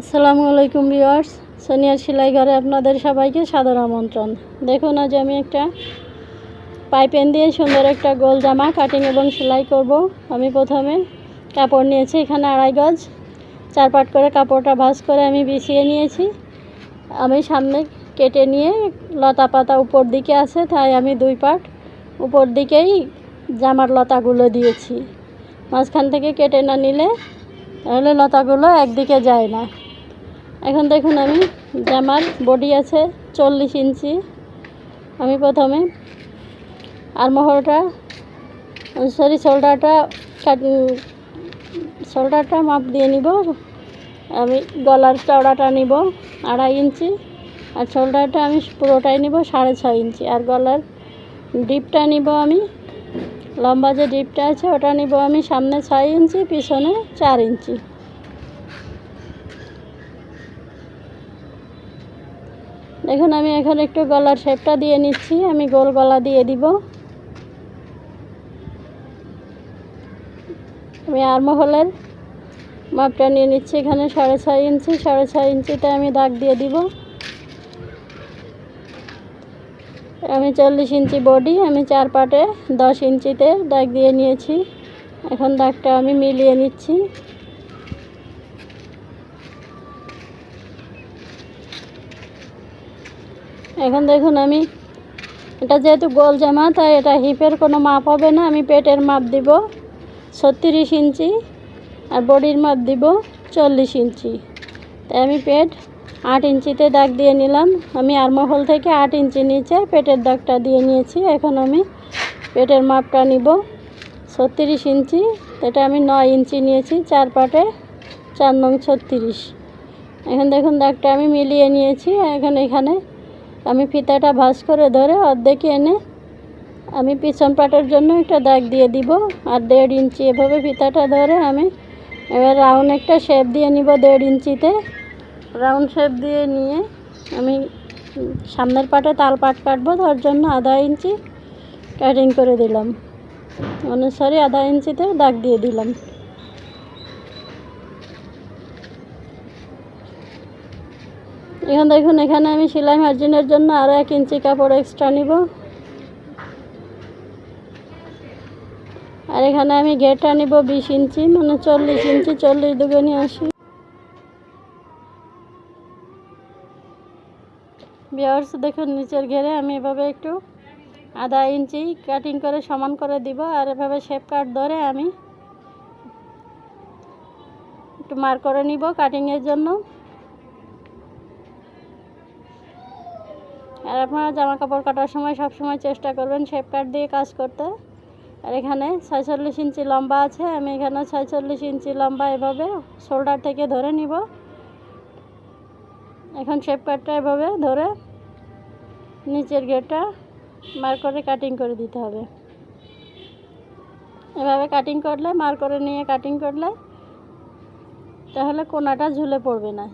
আসসালামু আলাইকুম ভিউয়ার্স। সোনিয়ার সেলাই ঘরে আপনাদের সবাইকে সাদর আমন্ত্রণ। দেখুন, আজ আমি একটা পাইপেন দিয়ে সুন্দর একটা গোল জামা কাটিং এবং সেলাই করব। আমি প্রথমে কাপড় নিয়েছি এখানে আড়াই গজ। চার পাট করে কাপড়টা ভাঁজ করে আমি বিছিয়ে নিয়েছি। আমি সামনে কেটে নিয়ে লতা পাতা উপর দিকে আছে, তাই আমি দুই পাট উপর দিকেই জামার লতাগুলো দিয়েছি। মাঝখান থেকে কেটে না নিলে তাহলে লতাগুলো একদিকে যায় না। এখন দেখুন আমি জামার বডি আছে চল্লিশ ইঞ্চি। আমি প্রথমে আরমোহরটা সরি, শোল্ডারটা শোল্ডারটা মাপ দিয়ে নিব। আমি গলার চওড়াটা নিব আড়াই ইঞ্চি আর শোল্ডারটা আমি পুরোটাই নিব সাড়ে ছয় ইঞ্চি। আর গলার ডিপটা নিব আমি, লম্বা যে ডিপটা আছে ওটা নিব আমি সামনে ছয় ইঞ্চি, পিছনে চার ইঞ্চি। দেখুন আমি এখন একটু গলার শেপটা দিয়ে নিচ্ছি, আমি গোল গলা দিয়ে দিব। আমি আর্মহলের মাপটা নিয়ে নিচ্ছি এখানে সাড়ে ছয় ইঞ্চি, সাড়ে ছয় ইঞ্চিতে আমি দাগ দিয়ে দিব। আমি চল্লিশ ইঞ্চি বডি আমি চার পাটে দশ ইঞ্চিতে দাগ দিয়ে নিয়েছি। এখন দাগটা আমি মিলিয়ে নিচ্ছি। এখন দেখুন আমি, এটা যেহেতু গোল জামা, তাই এটা হিপের কোনো মাপ হবে না, আমি পেটের মাপ দিব ছত্রিশ ইঞ্চি আর বডির মাপ দিব চল্লিশ ইঞ্চি। তাই আমি পেট আট ইঞ্চিতে দাগ দিয়ে নিলাম। আমি আর্মহল থেকে আট ইঞ্চি নিচে পেটের দাগটা দিয়ে নিয়েছি। এখন আমি পেটের মাপটা নিব ছত্রিশ ইঞ্চি। এটা আমি নয় ইঞ্চি নিয়েছি, চার পাটে চার নং ছত্রিশ। এখন দেখুন দাগটা আমি মিলিয়ে নিয়েছি। এখন এখানে আমি ফিতাটা ভাঁজ করে ধরে অর্ধেক এনে আমি পিছন পাটের জন্য একটা দাগ দিয়ে দিব। আর দেড় ইঞ্চি এভাবে ফিতাটা ধরে আমি এবার রাউন্ড একটা শেপ দিয়ে নিব দেড় ইঞ্চিতে। রাউন্ড শেপ দিয়ে নিয়ে আমি সামনের পাটে তাল পাট কাটবো, তার জন্য আধা ইঞ্চি কাটিং করে দিলাম। অনুসারে আধা ইঞ্চিতে দাগ দিয়ে দিলাম। এখন দেখুন, এখানে আমি সেলাই মার্জিনের জন্য আরও এক ইঞ্চি কাপড় এক্সট্রা নিব। আর এখানে আমি ঘেরটা নিব বিশ ইঞ্চি মানে চল্লিশ ইঞ্চি, চল্লিশ দুগুনি আসি বিয়ার্স দেখুন, নিচের ঘেরে আমি এভাবে একটু আধা ইঞ্চি কাটিং করে সমান করে দিব, আর এভাবে শেপ কাট ধরে আমি একটু মার করে নিব কাটিংয়ের জন্য। আর আপনারা জামা কাপড় কাটার সময় সব সময় চেষ্টা করবেন শেপ কাট দিয়ে কাজ করতে। আর এখানে ছয়চল্লিশ ইঞ্চি লম্বা আছে, আমি এখানে ছয়চল্লিশ ইঞ্চি লম্বা এভাবে শোল্ডার থেকে ধরে নিব। এখন শেপ কাটটা এভাবে ধরে নিচের গেটটা মার করে কাটিং করে দিতে হবে। এভাবে কাটিং করলে মার করে নিয়ে কাটিং করলে, তাহলে কোনাটা ঝুলে পড়বে না।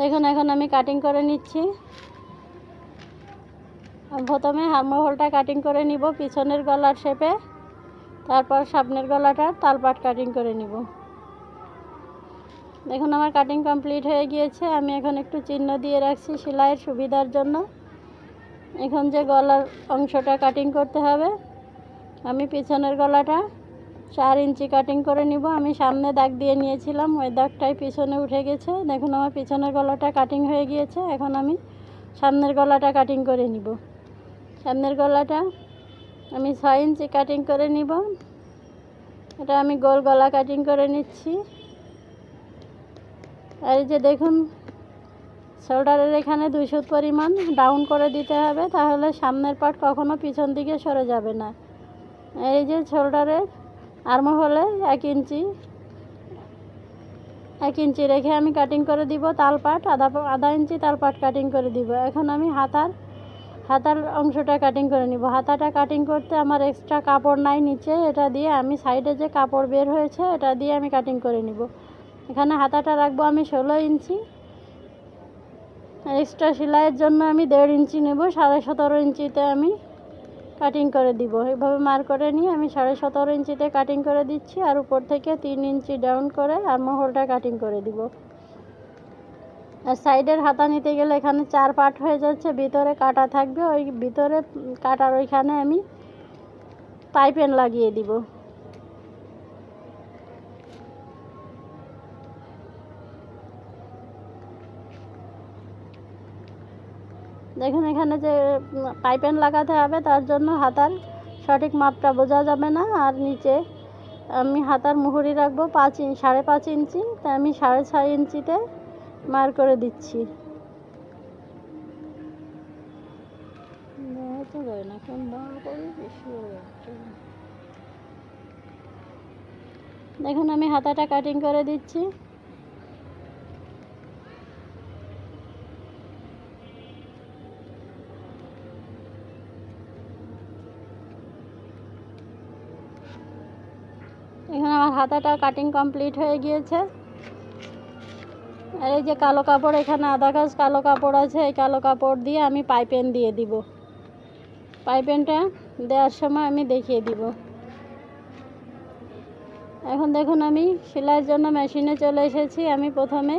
দেখুন, এখন আমি কাটিং করে নিচ্ছি। প্রথমে হারমোহলটা কাটিং করে নিব, পিছনের গলার শেপে তারপর সামনের গলাটা তালপাট কাটিং করে নিব। দেখুন, আমার কাটিং কমপ্লিট হয়ে গিয়েছে। আমি এখন একটু চিহ্ন দিয়ে রাখছি সেলাইয়ের সুবিধার জন্য। এখন যে গলার অংশটা কাটিং করতে হবে, আমি পিছনের গলাটা চার ইঞ্চি কাটিং করে নিব। আমি সামনে দাগ দিয়ে নিয়েছিলাম, ওই দাগটাই পিছনে উঠে গেছে। দেখুন, আমার পিছনের গলাটা কাটিং হয়ে গিয়েছে। এখন আমি সামনের গলাটা কাটিং করে নিব। সামনের গলাটা আমি ছয় ইঞ্চি কাটিং করে নিব। এটা আমি গোল গলা কাটিং করে নিচ্ছি। আর এই যে দেখুন শোল্ডারের এখানে দুইশো পরিমাণ ডাউন করে দিতে হবে, তাহলে সামনের পাট কখনো পিছন দিকে সরে যাবে না। এই যে শোল্ডারের আর্ম হলে এক ইঞ্চি এক ইঞ্চি রেখে আমি কাটিং করে দিব তালপাট আধা আধা ইঞ্চি তালপাট কাটিং করে দিব। এখন আমি হাতার হাতার অংশটা কাটিং করে নিব। হাতাটা কাটিং করতে আমার এক্সট্রা কাপড় নাই নিচে, এটা দিয়ে আমি সাইডে যে কাপড় বের হয়েছে, এটা দিয়ে আমি কাটিং করে নিব। এখানে হাতাটা রাখব আমি ষোলো ইঞ্চি। এক্সট্রা সেলাইয়ের জন্য আমি দেড় ইঞ্চি নেব, সাড়ে সতেরো ইঞ্চিতে আমি কাটিং করে দিব। এইভাবে মার করে নিয়ে আমি সাড়ে সতেরো ইঞ্চিতে কাটিং করে দিচ্ছি আর উপর থেকে তিন ইঞ্চি ডাউন করে আর মহলটা কাটিং করে দিব। আর সাইডের হাতা নিতে গেলে এখানে চার পার্ট হয়ে যাচ্ছে, ভিতরে কাটা থাকবে, ওই ভিতরে কাটার ওইখানে আমি পাইপেন লাগিয়ে দিব। দেখুন এখানে যে পাইপেন লাগাতে হবে তার জন্য হাতার সঠিক মাপটা বোঝা যাবে না। আর নিচে আমি হাতার মুহুরি রাখব পাঁচ ইঞ্চ সাড়ে পাঁচ ইঞ্চি। তাই আমি সাড়ে ছয় ইঞ্চিতে মার করে দিচ্ছি। দেখুন আমি হাতাটা কাটিং করে দিচ্ছি এখানে আমার হাতাটা কাটিং কমপ্লিট হয়ে গিয়েছে। আর এই যে কালো কাপড়, এখানে আধা কাজ কালো কাপড় আছে, এই কালো কাপড় দিয়ে আমি পাইপেন দিয়ে দিব। পাইপেনটা দেওয়ার সময় আমি দেখিয়ে দিব। এখন দেখুন আমি সেলাইয়ের জন্য মেশিনে চলে এসেছি। আমি প্রথমে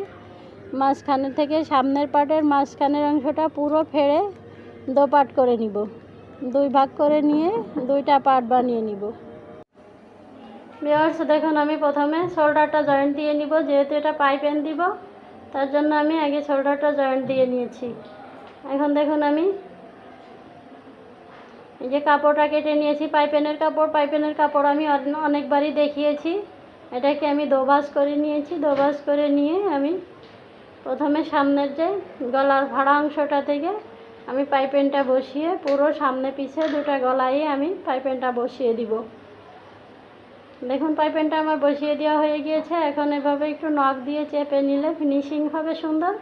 মাঝখানে থেকে সামনের পাটের মাঝখানের অংশটা পুরো ফেড়ে দো পাট করে নিব। দুই ভাগ করে নিয়ে দুইটা পাট বানিয়ে নিব। ভিউয়ার্স দেখুন, আমি প্রথমে শোল্ডারটা জয়েন্ট দিয়ে নিব, যেহেতু এটা পাইপেন দিব, তার জন্য আমি আগে শোল্ডারটা জয়েন্ট দিয়ে নিয়েছি। এখন দেখুন, আমি এই যে কাপড়টা কেটে নিয়েছি পাইপেনের কাপড় পাইপেনের কাপড় আমি অনেকবারই দেখিয়েছি। এটাকে আমি দোবাস করে নিয়েছি দোবাস করে নিয়ে আমি প্রথমে সামনের যে গলার ভাড়া অংশটা থেকে আমি পাইপেনটা বসিয়ে পুরো সামনে পিছে দুটা গলায় আমি পাইপেনটা বসিয়ে দিব। দেখুন পাইপেনটা আমার বসিয়ে দেওয়া হয়ে গিয়েছে। এখন এভাবে একটু নখ দিয়ে চেপে নিলে ফিনিশিং হবে সুন্দর।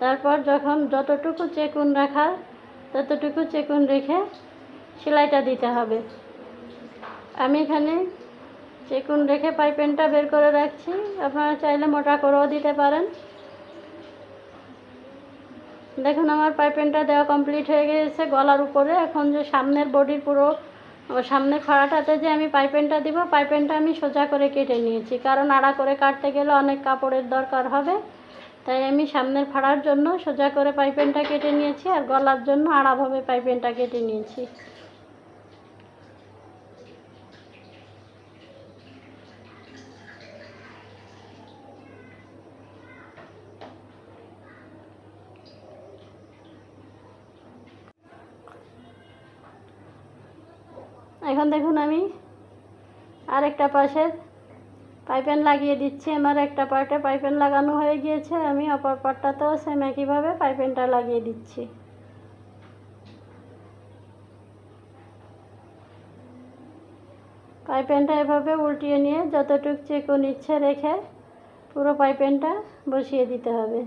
তারপর যখন যতটুকু চেকুন রাখার ততটুকু চেকুন রেখে সেলাইটা দিতে হবে। আমি এখানে চেকুন রেখে পাইপেনটা বের করে রাখছি। আপনারা চাইলে মোটা করেও দিতে পারেন। দেখুন, আমার পাইপেনটা দেওয়া কমপ্লিট হয়ে গেছে গলার উপরে। এখন যে সামনের বডির পুরো ও সামনের ফাড়াটাতে যে আমি পাইপেনটা দিব পাইপেনটা আমি সোজা করে কেটে নিয়েছি। কারণ আড়া করে কাটতে গেলে অনেক কাপড়ের দরকার হবে। তাই আমি সামনের ফাড়ার জন্য সোজা করে পাইপেনটা কেটে নিয়েছি আর গলার জন্য আড়াভাবে পাইপেনটা কেটে নিয়েছি। এখন দেখুন আমি আরেকটা পাশে পাইপেন লাগিয়ে দিচ্ছি। আমার একটা পার্টে পাইপেন লাগানো হয়ে গিয়েছে। আমি অপর পার্টটাতেও সেম একইভাবে পাইপেনটা লাগিয়ে দিচ্ছি। পাইপেনটা এভাবে উল্টিয়ে নিয়ে যতটুক চেকুন ইচ্ছে রেখে পুরো পাইপেনটা বসিয়ে দিতে হবে।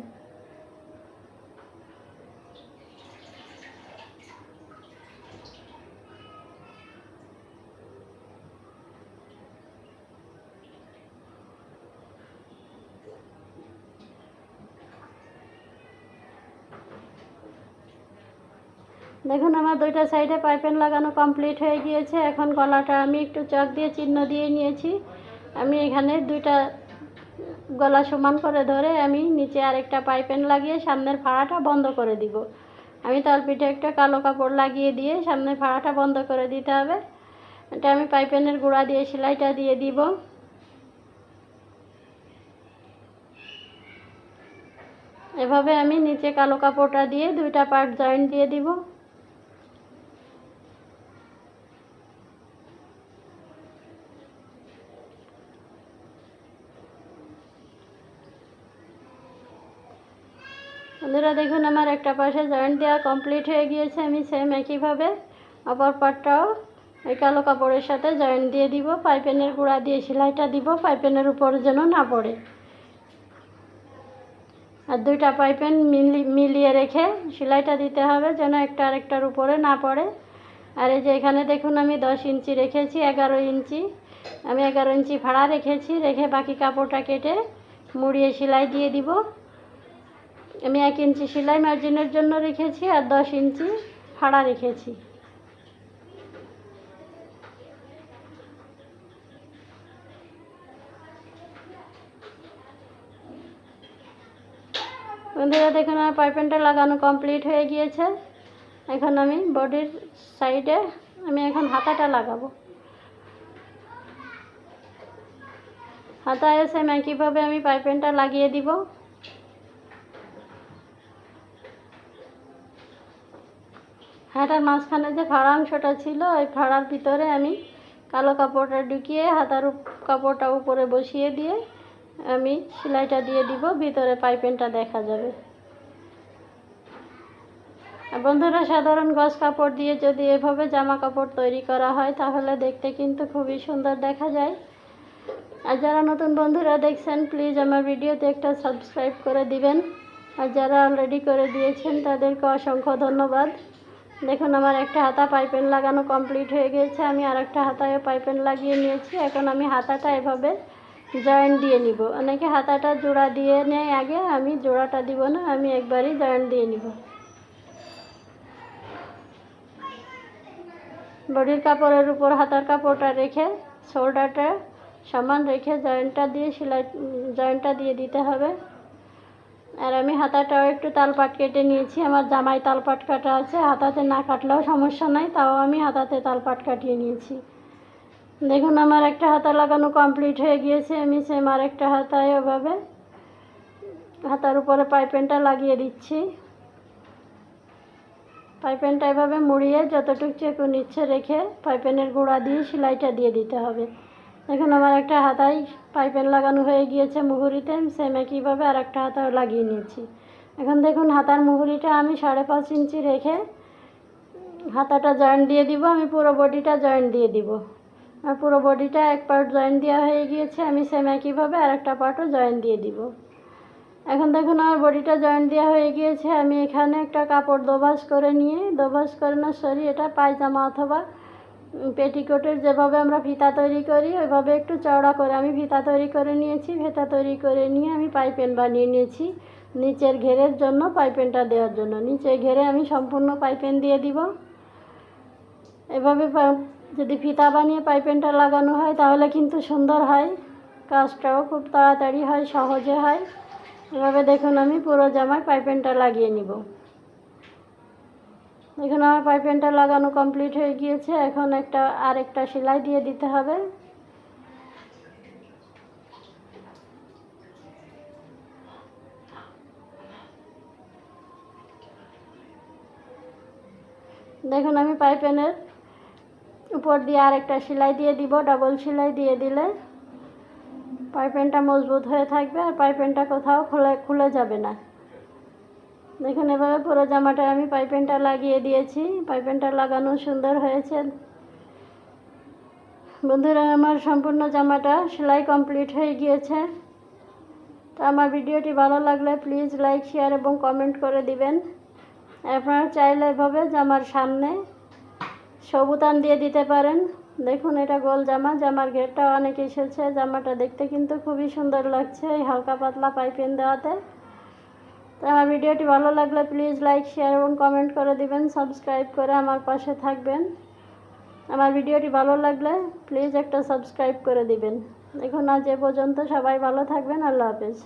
দেখুন আমার দুইটা সাইডে পাইপেন লাগানো কমপ্লিট হয়ে গিয়েছে। এখন গলাটা আমি একটু চক দিয়ে চিহ্ন দিয়ে নিয়েছি। আমি এখানে দুইটা গলা সমান করে ধরে আমি নিচে আরেকটা পাইপেন লাগিয়ে সামনের ফাড়াটা বন্ধ করে দিব। আমি তলপিঠে একটা কালো কাপড় লাগিয়ে দিয়ে সামনের ফাড়াটা বন্ধ করে দিতে হবে। এটা আমি পাইপেনের গুঁড়া দিয়ে সেলাইটা দিয়ে দিব। এভাবে আমি নিচে কালো কাপড়টা দিয়ে দুইটা পার্ট জয়েন্ট দিয়ে দিব। বন্ধুরা দেখুন আমার একটা পাশে জয়েন্ট দেওয়া কমপ্লিট হয়ে গিয়েছে, আমি সেম একইভাবে। অপর পাটটাও ওই কালো কাপড়ের সাথে জয়েন্ট দিয়ে দিব পাইপেনের গুঁড়া দিয়ে সেলাইটা দিব পাইপেনের উপর যেন না পড়ে। আর দুইটা পাইপেন মিলি, মিলিয়ে রেখে সেলাইটা দিতে হবে যেন একটা আরেকটার উপরে না পড়ে। আর এই যে এখানে দেখুন আমি দশ ইঞ্চি রেখেছি, এগারো ইঞ্চি। আমি এগারো ইঞ্চি ভাড়া রেখেছি, রেখে বাকি কাপড়টা কেটে মুড়িয়ে সেলাই দিয়ে দিব। আমি এক ইঞ্চি সেলাই মার্জিনের জন্য রেখেছি আর দশ ইঞ্চি ফাড়া রেখেছি। বন্ধুরা, দেখুন, আমার পাইপেনটা লাগানো কমপ্লিট হয়ে গিয়েছে। এখন আমি বডির সাইডে আমি এখন হাতাটা লাগাবো। হাতায় সেম একইভাবে আমি পাইপেনটা লাগিয়ে দিব? হাতার মাঝখানে যে ফাড়া অংশটা ছিল, ওই ফাড়ার ভিতরে আমি কালো কাপড়টা ঢুকিয়ে, হাতার কাপড়টা উপরে বসিয়ে দিয়ে আমি সেলাইটা দিয়ে দিব, ভিতরে পাইপেনটা দেখা যাবে। বন্ধুরা, সাধারণ গজ কাপড় দিয়ে যদি এভাবে জামা কাপড় তৈরি করা হয়, তাহলে দেখতে কিন্তু খুবই সুন্দর দেখা যায়। আর যারা নতুন বন্ধুরা দেখছেন, প্লিজ আমার ভিডিওতে একটা সাবস্ক্রাইব করে দিবেন। আর যারা অলরেডি করে দিয়েছেন, তাদেরকে অসংখ্য ধন্যবাদ। দেখুন, আমার একটা হাতা পাইপেন লাগানো কমপ্লিট হয়ে গিয়েছে। আমি আর একটা হাতায় পাইপেন লাগিয়ে নিয়েছি। এখন আমি হাতাটা এভাবে জয়েন্ট দিয়ে নিব। অনেকে হাতাটা জোড়া দিয়ে নেয় আগে, আমি জোড়াটা দিব না, আমি একবারই জয়েন্ট দিয়ে নিব। বডির কাপড়ের উপর হাতার কাপড়টা রেখে শোল্ডারটা সমান রেখে জয়েন্টটা দিয়ে, সেলাই জয়েন্টটা দিয়ে দিতে হবে। আর আমি হাতাটাও একটু তালপাট কেটে নিয়েছি। আমার জামাই তালপাট কাটা আছে, হাতাতে না কাটলেও সমস্যা নাই, তাও আমি হাতাতে তালপাট কাটিয়ে নিয়েছি। দেখুন, আমার একটা হাতা লাগানো কমপ্লিট হয়ে গিয়েছে, আমি সেম আর একটা হাতায় ওভাবে হাতার উপরে পাইপেনটা লাগিয়ে দিচ্ছি। পাইপেনটা এভাবে মুড়িয়ে যতটুকু চেকুন নিচ্ছে রেখে পাইপেনের গোড়া দিয়ে, সেলাইটা দিয়ে দিতে হবে। এখন আমার একটা হাতায় পাইপের লাগানো হয়ে গিয়েছে মুহুরিতে, সেম একইভাবে আর একটা হাতা লাগিয়ে নিয়েছি। এখন দেখুন, হাতার মুহুরিটা আমি সাড়ে পাঁচ ইঞ্চি রেখে হাতাটা জয়েন্ট দিয়ে দিব, আমি পুরো বডিটা জয়েন্ট দিয়ে দিব। আর পুরো বডিটা এক পার্ট জয়েন্ট দেওয়া হয়ে গিয়েছে, আমি সেম একইভাবে আর একটা পার্টও জয়েন্ট দিয়ে দিব। এখন দেখুন, আমার বডিটা জয়েন্ট দেওয়া হয়ে গিয়েছে, আমি এখানে একটা কাপড় দোবাস করে নিয়ে দোবাস করে না সরি, এটা পায়জামা অথবা পেটিকোটের যেভাবে আমরা ফিতা তৈরি করি, ওইভাবে একটু চওড়া করে আমি ফিতা তৈরি করে নিয়েছি, ফিতা তৈরি করে নিয়ে আমি পাইপেন বানিয়ে নিয়েছি, নিচের ঘেরের জন্য পাইপেনটা দেওয়ার জন্য। নিচের ঘেরে আমি সম্পূর্ণ পাইপেন দিয়ে দিব। এভাবে যদি ফিতা বানিয়ে পাইপেনটা লাগানো হয় তাহলে কিন্তু সুন্দর হয়, কাজটাও খুব তাড়াতাড়ি হয়, সহজে হয়। এভাবে দেখুন আমি পুরো জামায় পাইপেনটা লাগিয়ে নিব। দেখুন আমার পাইপেনটা লাগানো কমপ্লিট হয়ে গিয়েছে। এখন একটা আর একটা সেলাই দিয়ে দিতে হবে। দেখুন, আমি পাইপেনের উপর দিয়ে আর একটা সেলাই দিয়ে দিব ডাবল সেলাই দিয়ে দিলে পাইপেনটা মজবুত হয়ে থাকবে আর পাইপেনটা কোথাও খুলে খুলে যাবে না। দেখুন এভাবে পুরো জামাটা আমি পাইপেনটা লাগিয়ে দিয়েছি। পাইপেনটা লাগানো সুন্দর হয়েছে। বন্ধুরা, আমার সম্পূর্ণ জামাটা সেলাই কমপ্লিট হয়ে গিয়েছে। তো আমার ভিডিওটি ভালো লাগলে প্লিজ লাইক, শেয়ার এবং কমেন্ট করে দিবেন। আপনারা চাইলে এভাবে জামার সামনে সবুতান দিয়ে দিতে পারেন। দেখুন, এটা গোল জামা। জামার ঘেরটা অনেক এসেছে। জামাটা দেখতে কিন্তু খুবই সুন্দর লাগছে এই হালকা পাতলা পাইপেন দেওয়াতে। তো আমার ভিডিওটি ভালো লাগলে প্লিজ লাইক, শেয়ার এবং কমেন্ট করে দিবেন, সাবস্ক্রাইব করে আমার পাশে থাকবেন। আমার ভিডিওটি ভালো লাগলে প্লিজ একটা সাবস্ক্রাইব করে দিবেন। দেখুন আজ এ পর্যন্ত সবাই ভালো থাকবেন, আল্লাহ হাফেজ।